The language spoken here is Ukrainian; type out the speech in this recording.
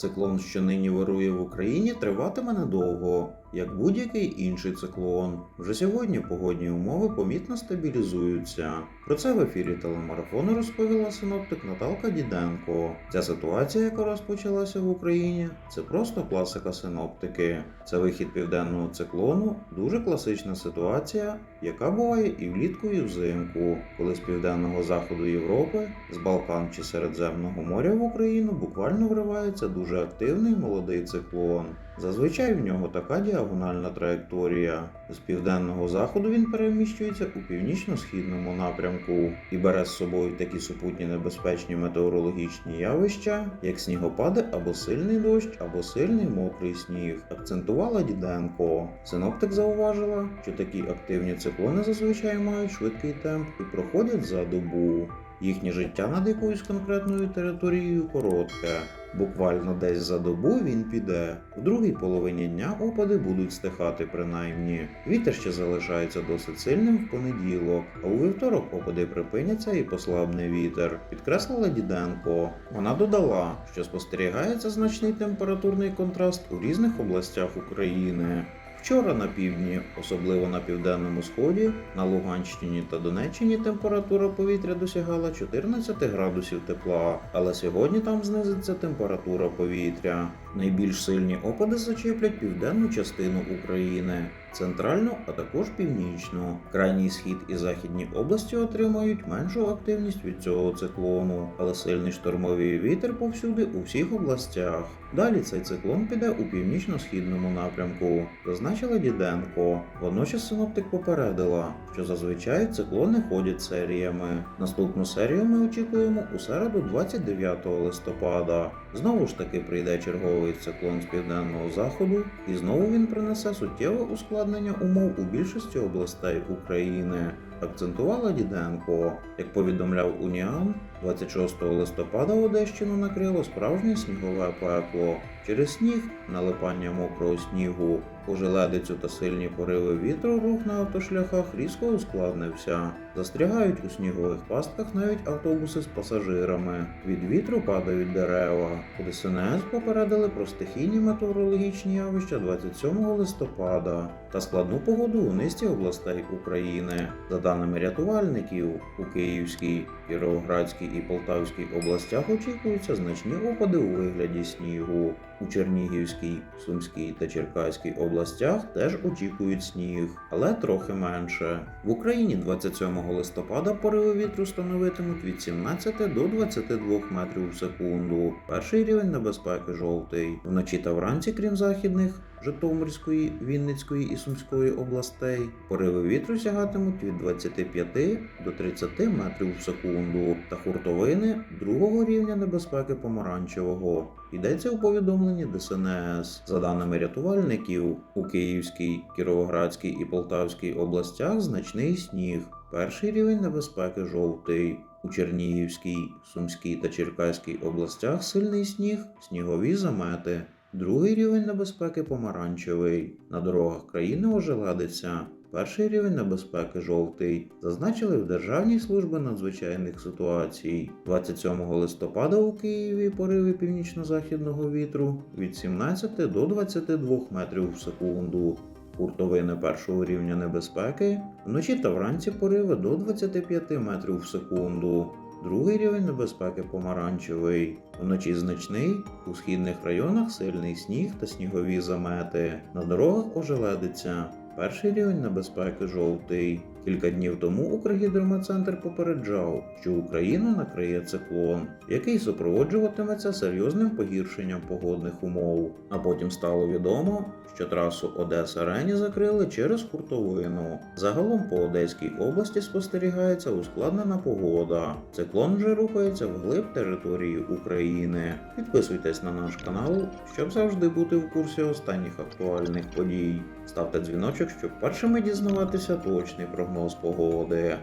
Циклон, що нині вирує в Україні, триватиме недовго, як будь-який інший циклон. Вже сьогодні погодні умови помітно стабілізуються. Про це в ефірі телемарафону розповіла синоптик Наталка Діденко. Ця ситуація, яка розпочалася в Україні, це просто класика синоптики. Це вихід південного циклону, дуже класична ситуація, яка буває і влітку, і взимку, коли з південного заходу Європи, з Балкан чи Середземного моря в Україну буквально вривається дуже активний молодий циклон. Зазвичай в нього така діагональна траєкторія. З південного заходу він переміщується у північно-східному напрямку і бере з собою такі супутні небезпечні метеорологічні явища, як снігопади або сильний дощ, або сильний мокрий сніг. Акцентувала Діденко. Синоптик зауважила, що такі активні циклони зазвичай мають швидкий темп і проходять за добу. Їхнє життя над якоюсь конкретною територією коротке. Буквально десь за добу він піде. У другій половині дня опади будуть стихати принаймні. Вітер ще залишається досить сильним в понеділок, а у вівторок опади припиняться і послабне вітер. Підкреслила Діденко. Вона додала, що спостерігається значний температурний контраст у різних областях України. Вчора на півдні, особливо на південному сході, на Луганщині та Донеччині температура повітря досягала 14 градусів тепла, але сьогодні там знизиться температура повітря. Найбільш сильні опади зачеплять південну частину України, центральну, а також північну. Крайній схід і західні області отримають меншу активність від цього циклону, але сильний штормовий вітер повсюди у всіх областях. Далі цей циклон піде у північно-східному напрямку, зазначила Діденко. Водночас синоптик попередила, що зазвичай циклони ходять серіями. Наступну серію ми очікуємо у середу 29 листопада. Знову ж таки прийде черговий циклон з південного заходу, і знову він принесе суттєве ускладнення умов у більшості областей України. Акцентувала Діденко. Як повідомляв Уніан, 26 листопада Одещину накрило справжнє снігове пекло. Через сніг, налипання мокрого снігу, ожеледицю та сильні пориви вітру рух на автошляхах різко ускладнився. Застрягають у снігових пастках навіть автобуси з пасажирами. Від вітру падають дерева. У ДСНС попередили про стихійні метеорологічні явища 27 листопада та складну погоду у низці областей України. За даними рятувальників, у Київській, Кіровоградській і Полтавській областях очікуються значні опади у вигляді снігу. У Чернігівській, Сумській та Черкаській областях теж очікують сніг, але трохи менше. В Україні 27 листопада пориви вітру становитимуть від 17 до 22 метрів в секунду. Перший рівень небезпеки жовтий. Вночі та вранці, крім західних, Житомирської, Вінницької і Сумської областей, пориви вітру сягатимуть від 25 до 30 метрів в секунду та хуртовини другого рівня небезпеки помаранчевого. Йдеться у повідомленні ДСНС. За даними рятувальників, у Київській, Кіровоградській і Полтавській областях значний сніг. Перший рівень небезпеки жовтий. У Чернігівській, Сумській та Черкаській областях сильний сніг, снігові замети. Другий рівень небезпеки помаранчевий. На дорогах країни ожеледиться. Перший рівень небезпеки жовтий. Зазначили в Державній службі надзвичайних ситуацій. 27 листопада у Києві пориви північно-західного вітру від 17 до 22 метрів в секунду. Хуртовини першого рівня небезпеки, вночі та вранці пориви до 25 метрів в секунду. Другий рівень небезпеки помаранчевий. Вночі значний, у східних районах сильний сніг та снігові замети. На дорогах ожеледиться. Перший рівень небезпеки жовтий. Кілька днів тому Укргідрометцентр попереджав, що Україну накриє циклон, який супроводжуватиметься серйозним погіршенням погодних умов. А потім стало відомо, що трасу Одеса Рені закрили через хуртовину. Загалом по Одеській області спостерігається ускладнена погода. Циклон вже рухається вглиб території України. Підписуйтесь на наш канал, щоб завжди бути в курсі останніх актуальних подій. Ставте дзвіночок, щоб першими дізнаватися точний прогноз nos pohodea